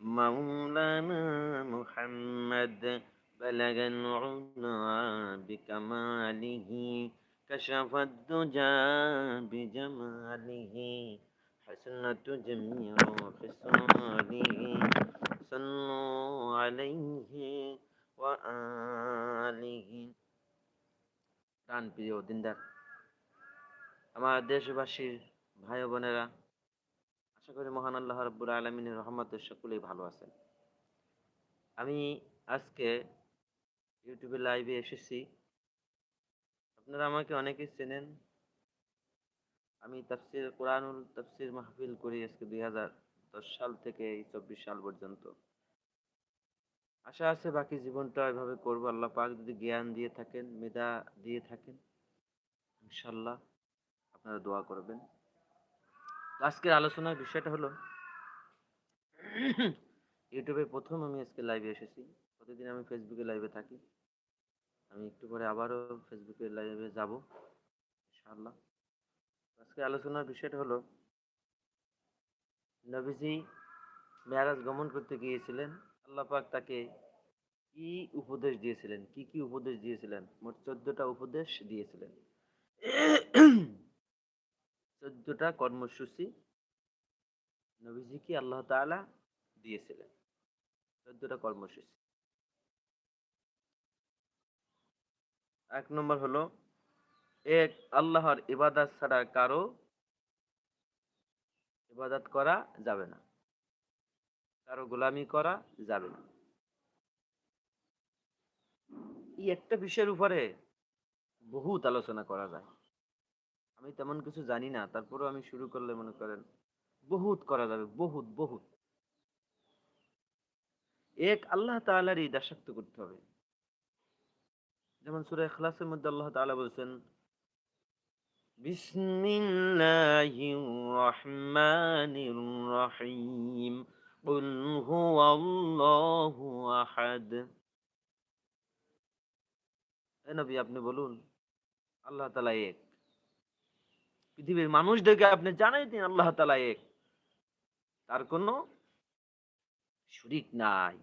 مولانا محمد بلغ العلا بكماله كشف الدجى بجماله حسنة جميع خصاله صلوا عليه وآله প্রাণ প্রিয় দিনদার আমার দেশবাসীর ভাই ও বোনেরা আশা করি মহান আল্লাহ রব্বুর আলমিনের রহমতে সকলেই ভালো আছেন। আমি আজকে ইউটিউবে লাইভে এসেছি। আপনারা আমাকে অনেকেই চেনেন। আমি তাফসির, কোরআনুল তাফসির মাহফিল করি আজকে দুই দশ সাল থেকে এই চব্বিশ সাল পর্যন্ত। আশা আছে বাকি জীবনটা এভাবে করব। আল্লাহ পাক যদি জ্ঞান দিয়ে থাকেন, মেধা দিয়ে থাকেন ইনশাল্লাহ আপনারা দোয়া করবেন। আজকের আলোচনার বিষয়টা হলো, ইউটিউবে প্রথম আমি আজকে লাইভে এসেছি। প্রতিদিন আমি ফেসবুকে লাইভে থাকি। আমি একটু পরে আবারও ফেসবুকে লাইভে যাব, ইনশাআল্লাহ। আজকে আলোচনার বিষয়টা হলো, নবীজি মেয়ারাজ গমন করতে গিয়েছিলেন, আল্লাহ পাক তাকে কি উপদেশ দিয়েছিলেন? কি কি উপদেশ দিয়েছিলেন? মোট চোদ্দটা উপদেশ দিয়েছিলেন। চোদ্দটা কর্মসূচি নবীজিকে আল্লাহ তাআলা দিয়েছিলেন। চোদ্দটা কর্মসূচি। এক নম্বর হলো, এক, আল্লাহর ইবাদত ছাড়া কারও ইবাদত করা যাবে না। কারও গোলামি করা যাবে না। এই একটা বিষয়ের উপরে বহুত আলোচনা করা যায়। আমি তেমন কিছু জানি না তারপরেও আমি শুরু করলে মনে করেন বহুত করা যাবে বহুত বহুত এক আল্লাহ তাআলারই দাসাক্ত করতে হবে যেমন সূরা ইখলাসের মধ্যে আল্লাহ তাআলা বলছেন বিসমিল্লাহির রহমানির রহিম قل هو الله আহাদ এ নবী আপনি বলুন আল্লাহ তাআলা এক পৃথিবীর মানুষদেরকে আপনি জানাই দিন, আল্লাহ তাআলা এক। তার কোনো শরিক নাই।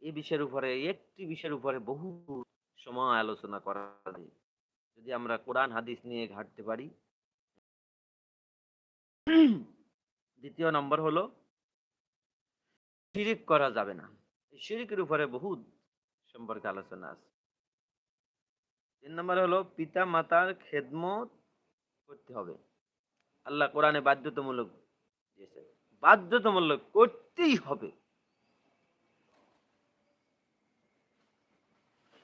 এই বিষয়ের উপরে, একটি বিষয়ের উপরে বহু সময় আলোচনা করা যদি আমরা কোরআন, হাদিস নিয়ে ঘাটতে পারি। দ্বিতীয় নম্বর হলো, শিরিক করা যাবে না। শিরিকের উপরে বহুত সম্পর্কে আলোচনা আছে। তিন নম্বর হলো পিতা মাতার খেদমত করতে হবে। আল্লাহ কোরআনে বাধ্যতামূলক দিয়েছে। বাধ্যতামূলক করতেই হবে।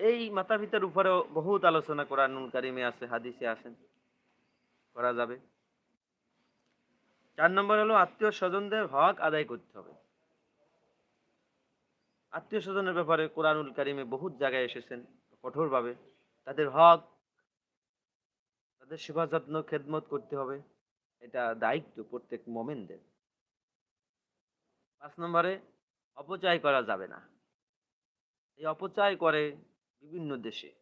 এই মাতা পিতার উপরেও বহুত আলোচনা কোরআন কারিমে আছে, হাদিসে আছেন করা যাবে। চার নম্বর হলো আত্মীয় স্বজনদের হক আদায় করতে হবে। আত্মীয় স্বজনের ব্যাপারে কোরআনুল কারিমে বহুত জায়গায় এসেছেন কঠোরভাবে। তাদের হক, তাদের সেবা যত্ন, খেদমত করতে হবে। এটা দায়িত্ব প্রত্যেক মোমেনদের। পাঁচ নম্বরে, অপচয় করা যাবে না। এই অপচয় করে বিভিন্ন দেশে।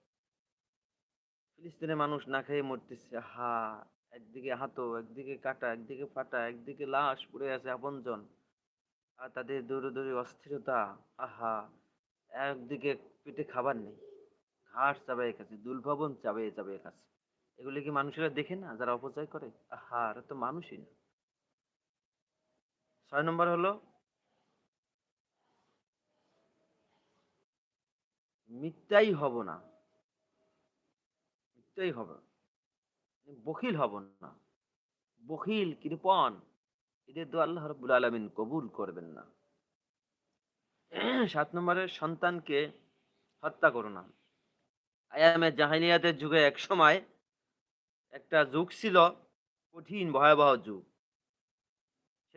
ফিলিস্তিনের মানুষ না খেয়ে মরতেছে। হা, একদিকে হাতো একদিকে কাটা, একদিকে ফাটা, একদিকে লাশ পড়ে আছে আপনজন। আর তাদের দৌড়ে দৌড়ে অস্থিরতা, আহা, একদিকে পেটে খাবার নেই। ঘাস চাবাই খাচ্ছে দুলভবন চাবাই চাবাই খাচ্ছে। এগুলি কি মানুষেরা দেখে না, যারা অপচয় করে? আহা, এরা তো মানুষই না। ছয় নম্বর হলো, মিথ্যাই হব না। মিথ্যাই হব। না। বখিল হব না। বখিল, কৃপণ। এদের তো আল্লাহ রব্বুল আলমিন কবুল করবেন না। সাত নম্বরে সন্তানকে হত্যা করো না। আয়ামে জাহানিয়াতের যুগে এক সময় একটা যুগ ছিল কঠিন, ভয়াবহ যুগ।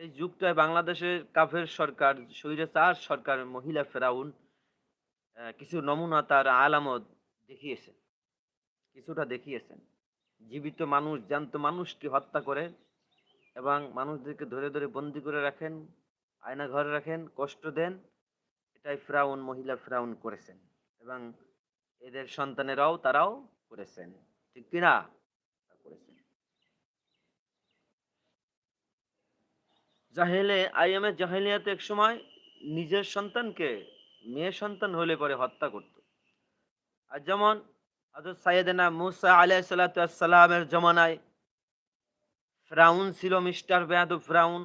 সেই যুগটায় বাংলাদেশের কাফের সরকার শরীরে স্বৈরাচার সরকার মহিলা ফেরাউন কিছু নমুনা তার আলামত দেখিয়েছেন, কিছুটা দেখিয়েছেন। জীবিত মানুষ, জ্যান্ত মানুষকে হত্যা করে এবং মানুষদেরকে ধরে ধরে বন্দি করে রাখেন আয়না ঘরে রাখেন, কষ্ট দেন, এটাই ফ্রাউন, মহিলা ফ্রাউন করেছেন। এবং এদের সন্তানেরাও তারাও করেছেন। ঠিক কিনা? জাহেলে, আইএমএ জাহেলিয়াতে এক সময় নিজের সন্তানকে মেয়ে সন্তান হলে পরে হত্যা করত। আর যেমন হযরত সাইয়েদেনা মুসা আলাইহিস সালাতু সালামের জমানায় ফ্রাউন ছিল মিস্টার বেয়াদু ফ্রাউন।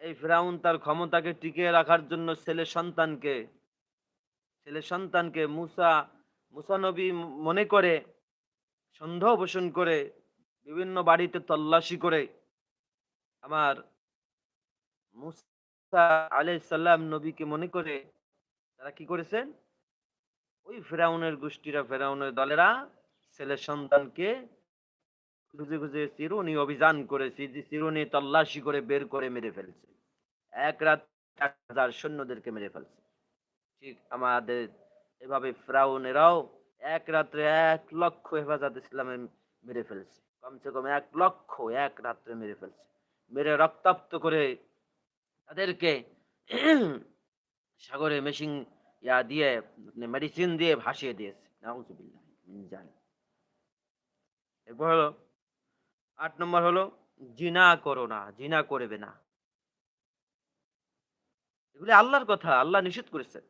এই ফ্রাউন তার ক্ষমতাকে টিকিয়ে রাখার জন্য ছেলে সন্তানকে ছেলে সন্তানকে মুসা মুসা নবী ম- মনে করে, সন্দেহ পোষণ করে, বিভিন্ন বাড়িতে তল্লাশি করে আমার মুসা আলাইহিস সালাম নবীকে মনে করে, তারা কি করেছেন? ওই ফেরাউনের গোষ্ঠীরা, ফেরাউনের দলেরা ছেলে সন্তানকে খুঁজে খুঁজে চিরুনি অভিযান করে চির- চিরুনি তল্লাশি করে বের করে মেরে ফেলছে। এক রাত হাজার সৈন্যদেরকে মেরে ফেলছে। ঠিক আমাদের এভাবে ফ্রাউনেরাও এক রাত্রে এক লক্ষ হেফাজত ইসলামে মেরে ফেলছে। কমসে কম এক লক্ষ এক রাত্রে মেরে ফেলছে। মেরে রক্তাক্ত করে তাদেরকে সাগরে মেশিন ইয়া দিয়ে মেডিসিন দিয়ে ভাসিয়ে দিয়েছে। মিন জালিক। এরপর হলো, আট নম্বর হলো, জিনা করো না, জিনা করবে না। এগুলি আল্লাহর কথা, আল্লাহ নিষেধ করেছেন।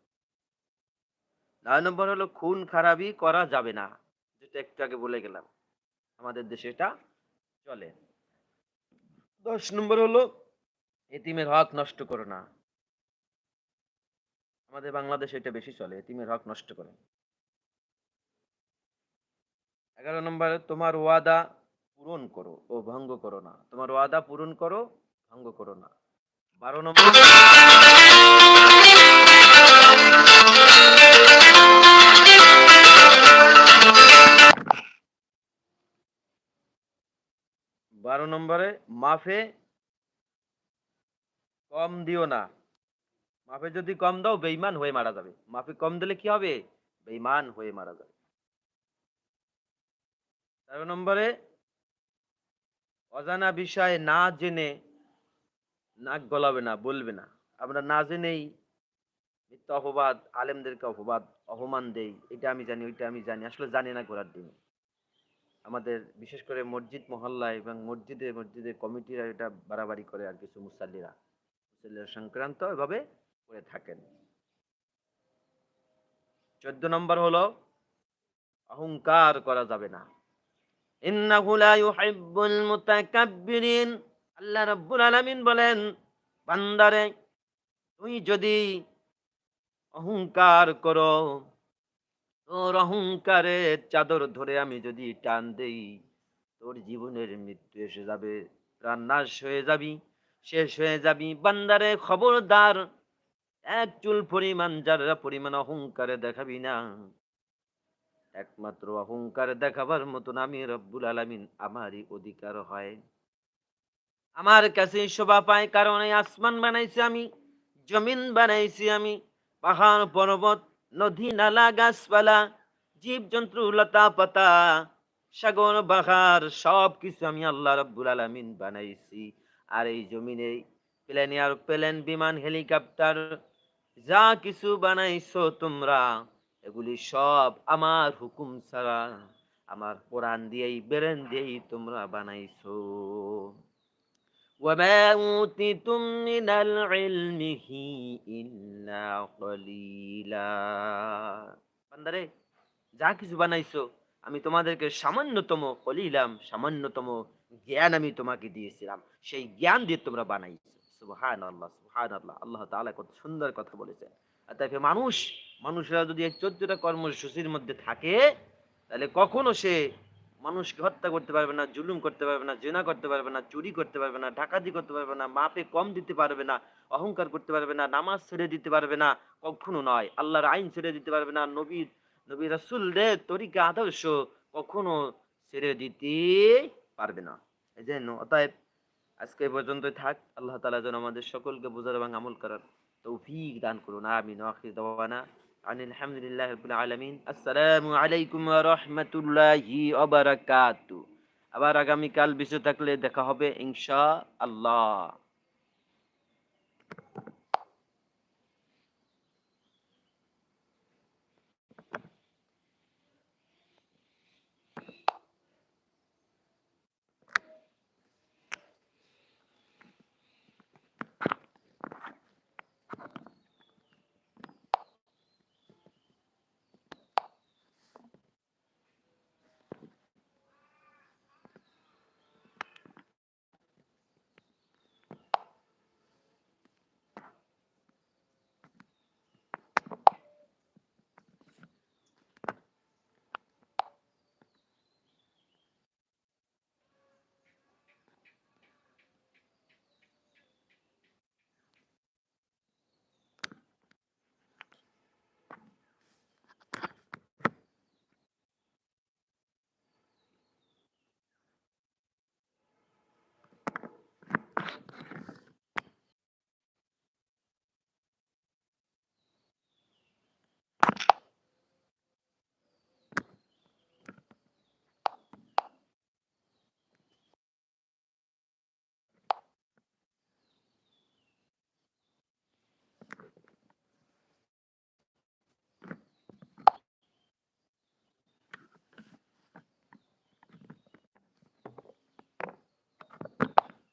নয় নম্বর হলো, খুন খারাপি করা যাবে না। যেটা একটু আগে বলে গেলাম। আমাদের দেশে এটা চলে। দশ নম্বর হলো, এতিমের হক নষ্ট করো না। আমাদের বাংলাদেশে এটা বেশি চলে, এতিমের হক নষ্ট করে। এগারো নম্বর, তোমার ওয়াদা পূরণ করো ও ভঙ্গ করো না। তোমার ওয়াদা পূরণ করো, ভঙ্গ করো না। বারো নম্বর বারো নম্বরে, মাফে কম দিও না। মাফে যদি কম দাও বেইমান হয়ে মারা যাবে। মাফে কম দিলে কি হবে? বেইমান হয়ে মারা যাবে। তেরো নম্বরে, অজানা বিষয়ে না জেনে নাক গলাবে না, বলবে না। আমরা না জেনেই মিথ্যা অপবাদ, আলেমদেরকে অপবাদ, অপমান দেই। এটা আমি জানি, ওইটা আমি জানি। আসলে জানি না করার দিন আমাদের বিশেষ করে মসজিদ মহল্লা এবং মসজিদে মসজিদে কমিটিরা এটা বাড়াবাড়ি করে আর কিছু মুসাল্লিরা। মুসাল্লিরা সংক্রান্ত এভাবে করে থাকেন। চোদ্দ নম্বর হলো, অহংকার করা যাবে না। আল্লাহ রাব্বুল আলামিন বলেন, বান্দারে তুই যদি অহংকার করো তোর অহংকারের চাদর ধরে আমি যদি টান দেই, তোর জীবনের মৃত্যু এসে যাবে, প্রাণ নাশ হয়ে যাবি, শেষ হয়ে যাবি। বান্দারে খবরদার, এক চুল পরিমাণ, যারা পরিমাণ অহংকারে দেখাবি না। একমাত্র অহংকার দেখাবার মতন আমি রব্বুল আলামিন আমারই অধিকার হয়। আমার কাছে শোভা পায়, কারণ আসমান বানাইছি আমি, জমিন বানাইছি আমি, পাহাড় পর্বত নদী নালা, গাছপালা জীব জন্তু লতা পাতা, সাগর বাহার সব কিছু আমি আল্লাহ রব্বুল আলামিন বানাইছি। আর এই জমিনে প্লেন এয়ারপ্লেন বিমান, হেলিকপ্টার, যা কিছু বানাইছো তোমরা, এগুলি সব আমার হুকুম ছাড়া, আমার কোরআন দিয়েই, বেরেন দিয়েই তোমরা বানাইছো। وما أوتيتم من العلم إلا قليلا বান্দারে যা কিছু বানাইছো আমি তোমাদেরকে সামান্যতম কলিলাম সামান্যতম জ্ঞান আমি তোমাকে দিয়েছিলাম সেই জ্ঞান দিয়ে তোমরা বানাইছো সুবহান আল্লাহ সুবহান আল্লাহ আল্লাহ তাআলা কত সুন্দর কথা বলেছেন আর তাকে মানুষ মানুষরা যদি এই চোদ্দটা কর্মসূচির মধ্যে থাকে তাহলে কখনো সে মানুষকে হত্যা করতে পারবে না, জুলুম করতে পারবে না, জেনা করতে পারবে না, চুরি করতে পারবে না, ডাকাতি করতে পারবে না, মাপে কম দিতে পারবে না, অহংকার করতে পারবে না, নামাজ ছেড়ে দিতে পারবে না, কখনো নয়। আল্লাহর আইন ছেড়ে দিতে পারবে না, নবী নবী রাসুল রে তরিকা, আদর্শ কখনো ছেড়ে দিতে পারবে না। এই জন্য অতএব আজকে পর্যন্তই থাক। আল্লাহ তাআলা যেন আমাদের সকলকে বোঝার এবং আমল করার তৌফিক দান করুন। আমি আমিন আখির দাওয়ানা। আন আলহামদুলিল্লাহ রাব্বিল আলামিন, আসসালামু আলাইকুম ওয়া রাহমাতুল্লাহি ওয়া বারাকাতু আবার আগামীকাল বিষয় থাকলে দেখা হবে ইনশা আল্লাহ